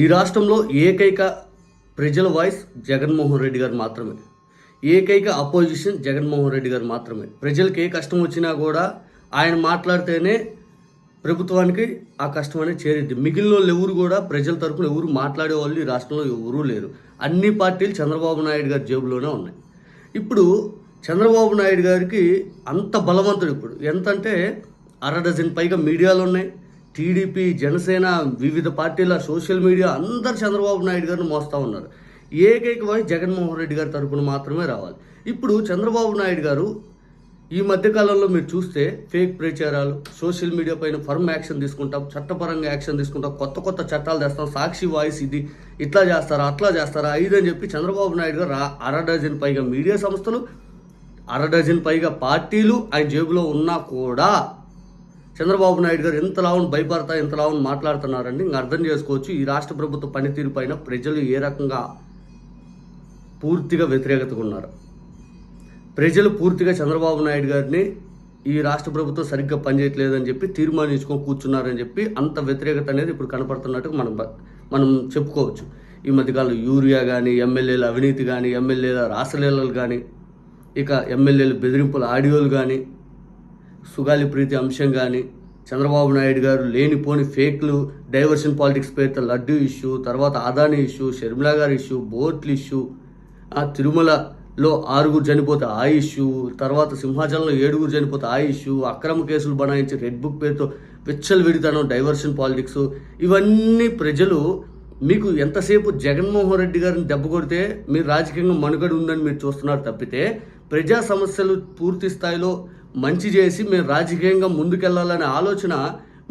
ఈ రాష్ట్రంలో ఏకైక ప్రజల వాయిస్ జగన్మోహన్ రెడ్డి గారు మాత్రమే. ఏకైక అపోజిషన్ జగన్మోహన్ రెడ్డి గారు మాత్రమే. ప్రజలకు ఏ కష్టం వచ్చినా కూడా ఆయన మాట్లాడితేనే ప్రభుత్వానికి ఆ కష్టం అనేది చేరిద్ది. మిగిలిన వాళ్ళు ఎవరు కూడా ప్రజల తరపున ఎవరు మాట్లాడే వాళ్ళు ఈ రాష్ట్రంలో ఎవరూ లేరు. అన్ని పార్టీలు చంద్రబాబు నాయుడు గారి జేబులోనే ఉన్నాయి. ఇప్పుడు చంద్రబాబు నాయుడు గారికి అంత బలవంతుడు ఇప్పుడు. ఎంతంటే అర డజన్ పైగా మీడియాలు ఉన్నాయి. టీడీపీ జనసేన వివిధ పార్టీల సోషల్ మీడియా అందరు చంద్రబాబు నాయుడు గారిని మోస్తూ ఉన్నారు. ఏకైక వాయిస్ జగన్మోహన్ రెడ్డి గారి తరపున మాత్రమే రావాలి. ఇప్పుడు చంద్రబాబు నాయుడు గారు ఈ మధ్యకాలంలో మీరు చూస్తే ఫేక్ ప్రచారాలు సోషల్ మీడియా పైన ఫర్మ్ యాక్షన్ తీసుకుంటాం చట్టపరంగా యాక్షన్ తీసుకుంటాం కొత్త కొత్త చట్టాలు తెస్తాం సాక్షి వాయిస్ ఇది ఇట్లా చేస్తారా అట్లా చేస్తారా ఇదని అని చెప్పి చంద్రబాబు నాయుడు గారు అర డజన్ పైగా మీడియా సంస్థలు అర డజన్ పైగా పార్టీలు ఆయన జేబులో ఉన్నా కూడా చంద్రబాబు నాయుడు గారు ఎంత లావును భయపడతా ఎంత లావును మాట్లాడుతున్నారండి ఇంకా అర్థం చేసుకోవచ్చు ఈ రాష్ట్ర ప్రభుత్వ పనితీరు పైన ప్రజలు ఏ రకంగా పూర్తిగా వ్యతిరేకతగా ఉన్నారు. ప్రజలు పూర్తిగా చంద్రబాబు నాయుడు గారిని ఈ రాష్ట్ర ప్రభుత్వం సరిగ్గా పనిచేయట్లేదని చెప్పి తీర్మానించుకొని కూర్చున్నారని చెప్పి అంత వ్యతిరేకత అనేది ఇప్పుడు కనపడుతున్నట్టు మనం మనం చెప్పుకోవచ్చు. ఈ మధ్యకాలంలో యూరియా కానీ ఎమ్మెల్యేల అవినీతి కానీ ఎమ్మెల్యేల రాసలీలలు కానీ ఇక ఎమ్మెల్యేల బెదిరింపుల ఆడియోలు కానీ సుగాలి ప్రీతి అంశం కానీ చంద్రబాబు నాయుడు గారు లేనిపోని ఫేక్లు డైవర్షన్ పాలిటిక్స్ పేరుతో లడ్డు ఇష్యూ తర్వాత అదానీ ఇష్యూ షర్మిలా గారి ఇష్యూ బోట్ల ఇష్యూ ఆ తిరుమలలో ఆరుగురు చనిపోతే ఆ ఇష్యూ తర్వాత సింహాచలంలో ఏడుగురు చనిపోతే ఆ ఇష్యూ అక్రమ కేసులు బనాయించి రెడ్ బుక్ పేరుతో విచ్చలు విడితనం డైవర్షన్ పాలిటిక్స్ ఇవన్నీ ప్రజలు మీకు ఎంతసేపు జగన్మోహన్ రెడ్డి గారిని దెబ్బ కొడితే మీరు రాజకీయంగా మనుగడ ఉందని మీరు చూస్తున్నారు తప్పితే ప్రజా సమస్యలు పూర్తి స్థాయిలో మంచి చేసి మీరు రాజకీయంగా ముందుకెళ్ళాలనే ఆలోచన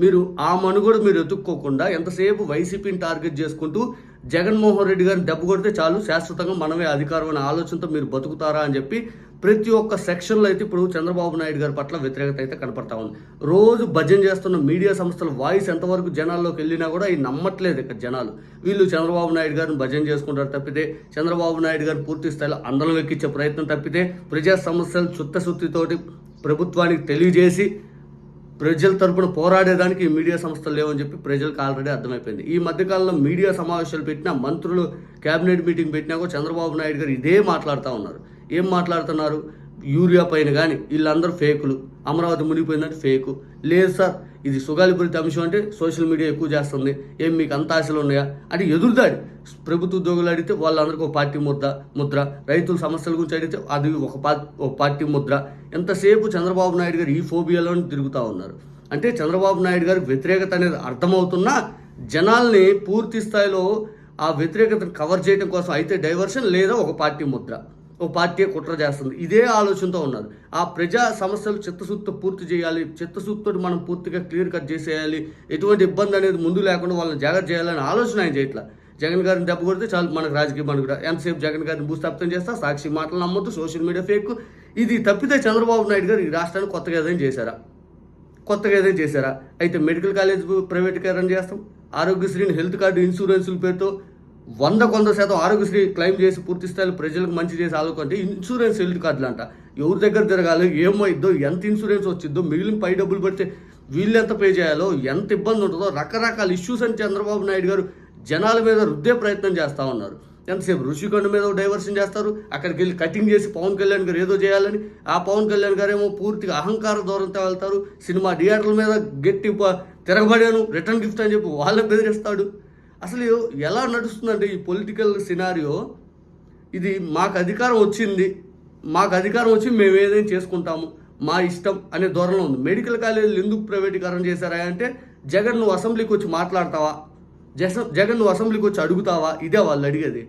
మీరు ఆ మనుగడ మీరు ఎత్తుక్కోకుండా ఎంతసేపు వైసీపీని టార్గెట్ చేసుకుంటూ జగన్మోహన్ రెడ్డి గారిని దెబ్బ కొడితే చాలు శాశ్వతంగా మనమే అధికారం అనే ఆలోచనతో మీరు బతుకుతారా అని చెప్పి ప్రతి ఒక్క సెక్షన్లో అయితే ఇప్పుడు చంద్రబాబు నాయుడు గారి పట్ల వ్యతిరేకత అయితే కనపడతా ఉంది. రోజు భజన చేస్తున్న మీడియా సంస్థల వాయిస్ ఎంతవరకు జనాల్లోకి వెళ్ళినా కూడా ఈ నమ్మట్లేదు ఇక్కడ జనాలు. వీళ్ళు చంద్రబాబు నాయుడు గారిని భజన చేసుకుంటారు తప్పితే చంద్రబాబు నాయుడు గారిని పూర్తి స్థాయిలో అందరం ఎక్కించే ప్రయత్నం తప్పితే ప్రజా సమస్యలు చుత్తశుద్ధితోటి ప్రభుత్వానికి తెలియజేసి ప్రజల తరపున పోరాడేదానికి మీడియా సంస్థలు లేవని చెప్పి ప్రజలకు ఆల్రెడీ అర్థమైపోయింది. ఈ మధ్యకాలంలో మీడియా సమావేశాలు పెట్టినా మంత్రులు కేబినెట్ మీటింగ్ పెట్టినా కూడా చంద్రబాబు నాయుడు గారు ఇదే మాట్లాడుతూ ఉన్నారు. ఏం మాట్లాడుతున్నారు? యూరియా పైన కానీ వీళ్ళందరూ ఫేకులు. అమరావతి మునిగిపోయిందంటే ఫేకు. లేదు సార్ ఇది సుగాలిపురిత అంశం అంటే సోషల్ మీడియా ఎక్కువ చేస్తుంది. ఏం మీకు అంత ఆశలు ఉన్నాయా? అంటే ఎదురుదాడి ప్రభుత్వ ఉద్యోగులు అడిగితే వాళ్ళందరికీ ఒక పార్టీ ముద్ర ముద్ర. రైతుల సమస్యల గురించి అడిగితే అది ఒక పా ఒక పార్టీ ముద్ర. ఎంతసేపు చంద్రబాబు నాయుడు గారు ఈ ఫోబియాలోనే తిరుగుతూ ఉన్నారు? అంటే చంద్రబాబు నాయుడు గారికి వ్యతిరేకత అనేది అర్థమవుతున్నా జనాల్ని పూర్తి స్థాయిలో ఆ వ్యతిరేకతను కవర్ చేయడం కోసం అయితే డైవర్షన్ లేదా ఒక పార్టీ ముద్ర? ఒక పార్టీ కుట్ర చేస్తుంది. ఇదే ఆలోచనతో ఉన్నారు ఆ ప్రజా సమస్యలు చిత్తశుద్ధితో పూర్తి చేయాలి. చిత్తశుద్ధితో మనం పూర్తిగా క్లియర్ కట్ చేసేయాలి. ఎటువంటి ఇబ్బంది అనేది ముందు లేకుండా వాళ్ళని జాగ్రత్త చేయాలని ఆలోచన ఆయన చేయట్లా. జగన్ గారిని దెబ్బ కొడితే చాలు మనకు రాజకీయ మనకు ఎంతసేపు జగన్ గారిని భూస్థాపితం చేస్తా? సాక్షి మాటలు నమ్మొద్దు. Social media fake. ఇది తప్పితే చంద్రబాబు నాయుడు గారు ఈ రాష్ట్రాన్ని కొత్తగా ఏదైనా చేశారా? కొత్తగా ఏదైనా చేశారా? అయితే మెడికల్ కాలేజ్ ప్రైవేటీకరణ చేస్తాం. ఆరోగ్యశ్రీని హెల్త్ కార్డు ఇన్సూరెన్సుల పేరుతో వంద కొంత శాతం ఆరోగ్యశ్రీ క్లెయిమ్ చేసి పూర్తి స్థాయిలో ప్రజలకు మంచి చేసి ఆదుకుంటే ఇన్సూరెన్స్ హెల్త్ కార్డులు అంట ఎవరి దగ్గర తిరగాలి ఏమైద్దో ఎంత ఇన్సూరెన్స్ వచ్చిందో మిగిలిన పై డబ్బులు పడితే వీళ్ళు ఎంత పే చేయాలో ఎంత ఇబ్బంది ఉంటుందో రకరకాల ఇష్యూస్ అని చంద్రబాబు నాయుడు గారు జనాల మీద రుద్దే ప్రయత్నం చేస్తూ ఉన్నారు. ఎంతసేపు ఋషికొండ మీద డైవర్షన్ చేస్తారు అక్కడికి వెళ్ళి కటింగ్ చేసి పవన్ కళ్యాణ్ గారు ఏదో చేయాలని ఆ పవన్ కళ్యాణ్ గారు ఏమో పూర్తిగా అహంకార దూరంతో వెళ్తారు సినిమా థియేటర్ల మీద గట్టి తిరగబడాను రిటర్న్ గిఫ్ట్ అని చెప్పి వాళ్ళని బెదిరిస్తాడు అసలు ఎలా నడుస్తుందంటే ఈ పొలిటికల్ సినారియో ఇది మాకు అధికారం వచ్చింది. మాకు అధికారం వచ్చి మేము ఏదైనా చేసుకుంటాము. మా ఇష్టం అనే ధోరణిలో ఉంది. మెడికల్ కాలేజీలు ఎందుకు ప్రైవేటీకరణ చేశారా అంటే జగన్ నువ్వు అసెంబ్లీకి వచ్చి మాట్లాడతావా? జస జగన్ నువ్వు అసెంబ్లీకి వచ్చి అడుగుతావా? ఇదే వాళ్ళు అడిగేది.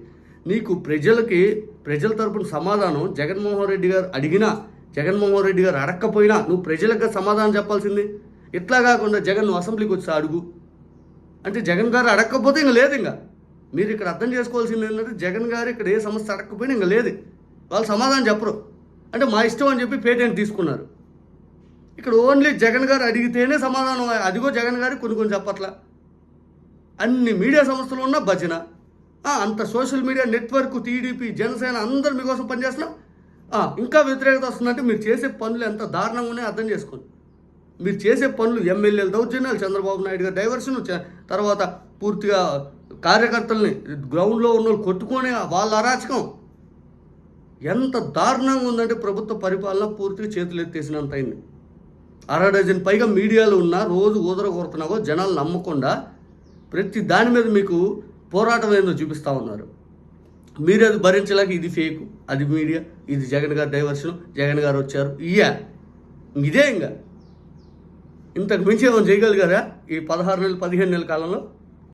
నీకు ప్రజలకి ప్రజల తరపున సమాధానం జగన్మోహన్ రెడ్డి గారు అడిగినా జగన్మోహన్ రెడ్డి గారు అడగకపోయినా నువ్వు ప్రజలకు సమాధానం చెప్పాల్సింది. ఇట్లా కాకుండా జగన్ నువ్వు అసెంబ్లీకి వచ్చి అడుగు. అంటే జగన్ గారు అడగకపోతే ఇంకా లేదు ఇంకా. మీరు ఇక్కడ అర్థం చేసుకోవాల్సింది ఏంటంటే జగన్ గారు ఇక్కడ ఏ సమస్య అడగకపోయినా ఇంకా లేదు. వాళ్ళు సమాధానం చెప్పరు. అంటే మా ఇష్టం అని చెప్పి పేటెంట్ తీసుకున్నారు. ఇక్కడ ఓన్లీ జగన్ గారు అడిగితేనే సమాధానం అదిగో జగన్ గారు కొన్ని కొన్ని చెప్పట్లా. అన్ని మీడియా సంస్థలు ఉన్న భజన. అంత social media network TDP Janasena అందరు మీకోసం పనిచేస్తున్నాం. ఇంకా వ్యతిరేకత వస్తుందంటే మీరు చేసే పనులు ఎంత దారుణంగా అర్థం చేసుకోండి. మీరు చేసే పనులు ఎమ్మెల్యేల దౌర్జన్యాలు చంద్రబాబు నాయుడు గారు డైవర్షన్ తర్వాత పూర్తిగా కార్యకర్తల్ని గ్రౌండ్లో ఉన్న వాళ్ళు కొట్టుకొని వాళ్ళ అరాచకం. ఎంత దారుణంగా ఉందంటే ప్రభుత్వ పరిపాలన పూర్తిగా చేతులు ఎత్తేసినంత అయింది. అర డజన్ పైగా మీడియాలో ఉన్న రోజు ఊదర కొడుతున్నావో జనాలు నమ్మకుండా ప్రతి దాని మీద మీకు పోరాటం ఏందో చూపిస్తూ ఉన్నారు. మీరు అది భరించలేక ఇది ఫేక్ అది మీడియా ఇది జగన్ గారు డైవర్షన్ జగన్ గారు వచ్చారు. ఇయ్యా. ఇదే ఇంకా. ఇంతకు మించి ఏమైనా చేయగలిగారా? ఈ పదహారు నెలలు పదిహేను నెలల కాలంలో?